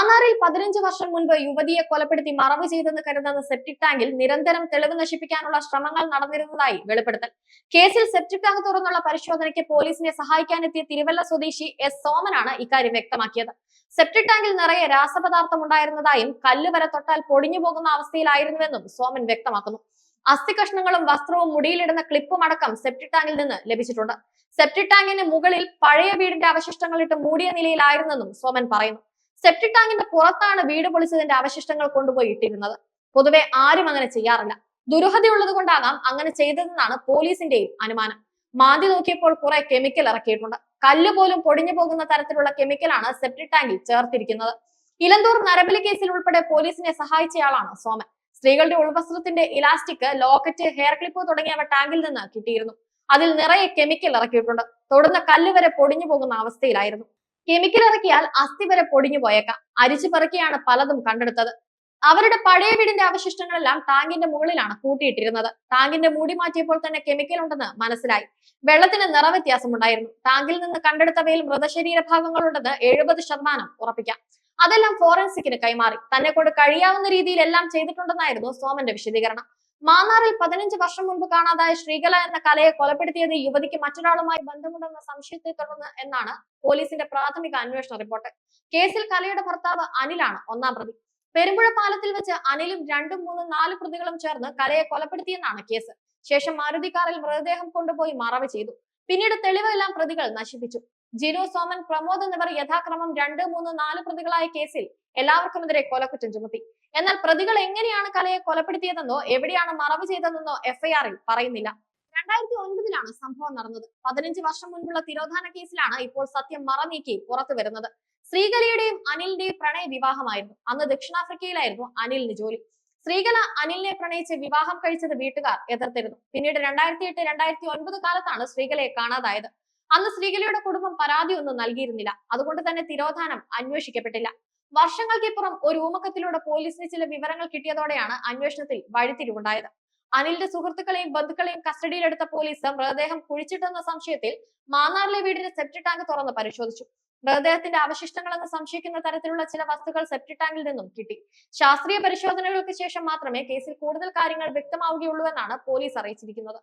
മാന്നാറിൽ പതിനഞ്ച് വർഷം മുൻപ് യുവതിയെ കൊലപ്പെടുത്തി മറവ് ചെയ്തെന്ന് കരുതുന്ന സെപ്റ്റിക് ടാങ്കിൽ നിരന്തരം തെളിവ് നശിപ്പിക്കാനുള്ള ശ്രമങ്ങൾ നടന്നിരുന്നതായി വെളിപ്പെടുത്തൽ. കേസിൽ സെപ്റ്റിക് ടാങ്ക് തുറന്നുള്ള പരിശോധനയ്ക്ക് പോലീസിനെ സഹായിക്കാനെത്തിയ തിരുവല്ല സ്വദേശി എസ് സോമനാണ് ഇക്കാര്യം വ്യക്തമാക്കിയത്. സെപ്റ്റിക് ടാങ്കിൽ നിറയെ രാസപദാർത്ഥം ഉണ്ടായിരുന്നതായും കല്ല് വരെ തൊട്ടാൽ പൊടിഞ്ഞു പോകുന്ന അവസ്ഥയിലായിരുന്നുവെന്നും സോമൻ വ്യക്തമാക്കുന്നു. അസ്ഥി കഷ്ണങ്ങളും വസ്ത്രവും മുടിയിലിടുന്ന ക്ലിപ്പും അടക്കം സെപ്റ്റിക് ടാങ്കിൽ നിന്ന് ലഭിച്ചിട്ടുണ്ട്. സെപ്റ്റിക് ടാങ്കിന് മുകളിൽ പഴയ വീടിന്റെ അവശിഷ്ടങ്ങളിട്ട് മൂടിയ നിലയിലായിരുന്നെന്നും സോമൻ പറയുന്നു. സെപ്റ്റിക് ടാങ്കിന്റെ പുറത്താണ് വീട് പൊളിച്ചതിന്റെ അവശിഷ്ടങ്ങൾ കൊണ്ടുപോയി ഇട്ടിരുന്നത്. പൊതുവെ ആരും അങ്ങനെ ചെയ്യാറില്ല. ദുരൂഹതയുള്ളത് കൊണ്ടാകാം അങ്ങനെ ചെയ്തതെന്നാണ് പോലീസിന്റെയും അനുമാനം. മാന്തി നോക്കിയപ്പോൾ കുറെ കെമിക്കൽ ഇറക്കിയിട്ടുണ്ട്. കല്ല് പോലും പൊടിഞ്ഞു പോകുന്ന തരത്തിലുള്ള കെമിക്കലാണ് സെപ്റ്റിക് ടാങ്കിൽ ചേർത്തിരിക്കുന്നത്. ഇലന്തൂർ നരബലി കേസിൽ ഉൾപ്പെടെ പോലീസിനെ സഹായിച്ചയാളാണ് സോമൻ. സ്ത്രീകളുടെ ഉൾവസ്ത്രത്തിന്റെ ഇലാസ്റ്റിക് ലോക്കറ്റ് ഹെയർ ക്ലിപ്പ് തുടങ്ങിയവ ടാങ്കിൽ നിന്ന് കിട്ടിയിരുന്നു. അതിൽ നിറയെ കെമിക്കൽ ഇറക്കിയിട്ടുണ്ട്. തൊടുന്ന കല്ല് വരെ പൊടിഞ്ഞു പോകുന്ന അവസ്ഥയിലായിരുന്നു. കെമിക്കൽ ഇറക്കിയാൽ അസ്ഥി വരെ പൊടിഞ്ഞു പോയേക്കാം. അരിച്ചു പെറുക്കിയാണ് പലതും കണ്ടെടുത്തത്. അവരുടെ പഴയ വീടിന്റെ അവശിഷ്ടങ്ങളെല്ലാം ടാങ്കിന്റെ മുകളിലാണ് കൂട്ടിയിട്ടിരുന്നത്. ടാങ്കിന്റെ മൂടി മാറ്റിയപ്പോൾ തന്നെ കെമിക്കൽ ഉണ്ടെന്ന് മനസ്സിലായി. വെള്ളത്തിന് നിറവ്യത്യാസമുണ്ടായിരുന്നു. ടാങ്കിൽ നിന്ന് കണ്ടെടുത്തവയിൽ മൃതശരീര ഭാഗങ്ങളുണ്ടെന്ന് എഴുപത് ശതമാനം ഉറപ്പിക്കാം. അതെല്ലാം ഫോറൻസിക്കിന് കൈമാറി. തന്നെ കൊണ്ട് കഴിയാവുന്ന രീതിയിൽ എല്ലാം ചെയ്തിട്ടുണ്ടെന്നായിരുന്നു സോമന്റെ വിശദീകരണം. മാന്നാറിൽ പതിനഞ്ച് വർഷം മുൻപ് കാണാതായ ശ്രീകല എന്ന കലയെ കൊലപ്പെടുത്തിയത് യുവതിക്ക് മറ്റൊരാളുമായി ബന്ധമുണ്ടെന്ന സംശയത്തെ തുടർന്ന് എന്നാണ് പോലീസിന്റെ പ്രാഥമിക അന്വേഷണ റിപ്പോർട്ട്. കേസിൽ കലയുടെ ഭർത്താവ് അനിലാണ് ഒന്നാം പ്രതി. പെരുമ്പുഴ പാലത്തിൽ വെച്ച് അനിലും രണ്ടും മൂന്നും നാല് പ്രതികളും ചേർന്ന് കലയെ കൊലപ്പെടുത്തിയെന്നാണ് കേസ്. ശേഷം മാരുതി കാറിൽ മൃതദേഹം കൊണ്ടുപോയി മറവ് ചെയ്തു. പിന്നീട് തെളിവെല്ലാം പ്രതികൾ നശിപ്പിച്ചു. ജിനു സോമൻ പ്രമോദ് എന്നിവർ യഥാക്രമം രണ്ട് മൂന്ന് നാല് പ്രതികളായ കേസിൽ എല്ലാവർക്കുമെതിരെ കൊലക്കുറ്റം ചുമത്തി. എന്നാൽ പ്രതികൾ എങ്ങനെയാണ് കലയെ കൊലപ്പെടുത്തിയതെന്നോ എവിടെയാണ് മറവ് ചെയ്തതെന്നോ എഫ്ഐആറിൽ പറയുന്നില്ല. രണ്ടായിരത്തി ഒൻപതിലാണ് സംഭവം നടന്നത്. പതിനഞ്ച് വർഷം മുൻപുള്ള തിരോധാന കേസിലാണ് ഇപ്പോൾ സത്യം മറനീക്കി പുറത്തു വരുന്നത്. ശ്രീകലയുടെയും അനിലിന്റെയും പ്രണയ വിവാഹമായിരുന്നു. അന്ന് ദക്ഷിണാഫ്രിക്കയിലായിരുന്നു അനിലിന് ജോലി. ശ്രീകല അനിലിനെ പ്രണയിച്ച് വിവാഹം കഴിച്ചത് വീട്ടുകാർ എതിർത്തിരുന്നു. പിന്നീട് രണ്ടായിരത്തി എട്ട് രണ്ടായിരത്തി ഒൻപത് കാലത്താണ് ശ്രീകലയെ കാണാതായത്. അന്ന് ശ്രീകലയുടെ കുടുംബം പരാതി ഒന്നും നൽകിയിരുന്നില്ല. അതുകൊണ്ട് തന്നെ തിരോധാനം അന്വേഷിക്കപ്പെട്ടില്ല. വർഷങ്ങൾക്കിപ്പുറം ഒരു ഊമക്കത്തിലൂടെ പോലീസിന് ചില വിവരങ്ങൾ കിട്ടിയതോടെയാണ് അന്വേഷണത്തിൽ വഴിത്തിരിവുണ്ടായത്. അനിലിന്റെ സുഹൃത്തുക്കളെയും ബന്ധുക്കളെയും കസ്റ്റഡിയിലെടുത്ത പോലീസ് മൃതദേഹം കുഴിച്ചിട്ടെന്ന സംശയത്തിൽ മാന്നാറിലെ വീടിന്റെ സെപ്റ്റി ടാങ്ക് തുറന്ന് പരിശോധിച്ചു. മൃതദേഹത്തിന്റെ അവശിഷ്ടങ്ങളെന്ന് സംശയിക്കുന്ന തരത്തിലുള്ള ചില വസ്തുക്കൾ സെപ്റ്റി ടാങ്കിൽ നിന്നും കിട്ടി. ശാസ്ത്രീയ പരിശോധനകൾക്ക് ശേഷം മാത്രമേ കേസിൽ കൂടുതൽ കാര്യങ്ങൾ വ്യക്തമാവുകയുള്ളൂ എന്നാണ് പോലീസ് അറിയിച്ചിരിക്കുന്നത്.